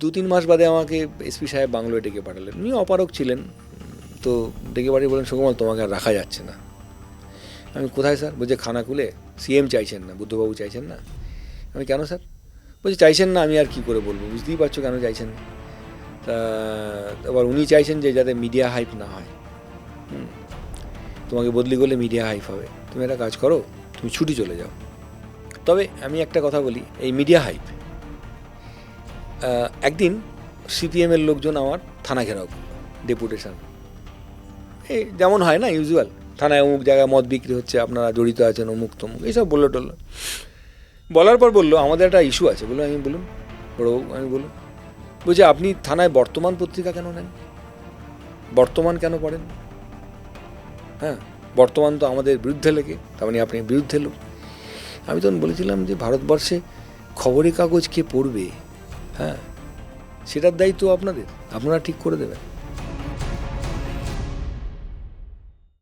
দু তিন মাস বাদে আমাকে এসপি সাহেব বাংলোয় ডেকে পাঠালেন। উনি অপারক ছিলেন, তো ডেকে পাঠিয়ে বলেন সুকুমার তোমাকে আর রাখা যাচ্ছে না। আমি কোথায় স্যার? বলছে, খানা খুলে। সিএম চাইছেন না, বুদ্ধবাবু চাইছেন না। আমি কেন স্যার? বলছে, চাইছেন না, আমি আর কি করে বলব? বুঝতেই পারছ কেন চাইছেন? তা এবার উনি চাইছেন যে যাতে মিডিয়া হাইপ না হয়। তোমাকে বদলি করলে মিডিয়া হাইপ হবে। তুমি একটা কাজ করো, তুমি ছুটি চলে যাও। তবে আমি একটা কথা বলি, এই মিডিয়া হাইপ একদিন সিপিএমের লোকজন আমার থানা ঘেরাও ডেপুটেশন এই যেমন হয় না ইউজুয়াল থানায় অমুক জায়গায় মদ বিক্রি হচ্ছে, আপনারা জড়িত আছেন, অমুক তমুক, এইসব বলল টললো বলার পর বলল, আমাদের একটা ইস্যু আছে। বলল, আমি বলুন, বড়বাবু, আমি বলুন। বলছি, আপনি থানায় বর্তমান পত্রিকা কেন নেন? বর্তমান কেন পড়েন? হ্যাঁ বর্তমান তো আমাদের বিরুদ্ধে লেগে তার মানে আপনি বিরুদ্ধে লোক। আমি তখন বলেছিলাম যে, ভারতবর্ষে খবরের কাগজ কে পড়বে? হ্যাঁ সেটার দায়িত্ব আপনাদের। আপনারা ঠিক করে দেবেন।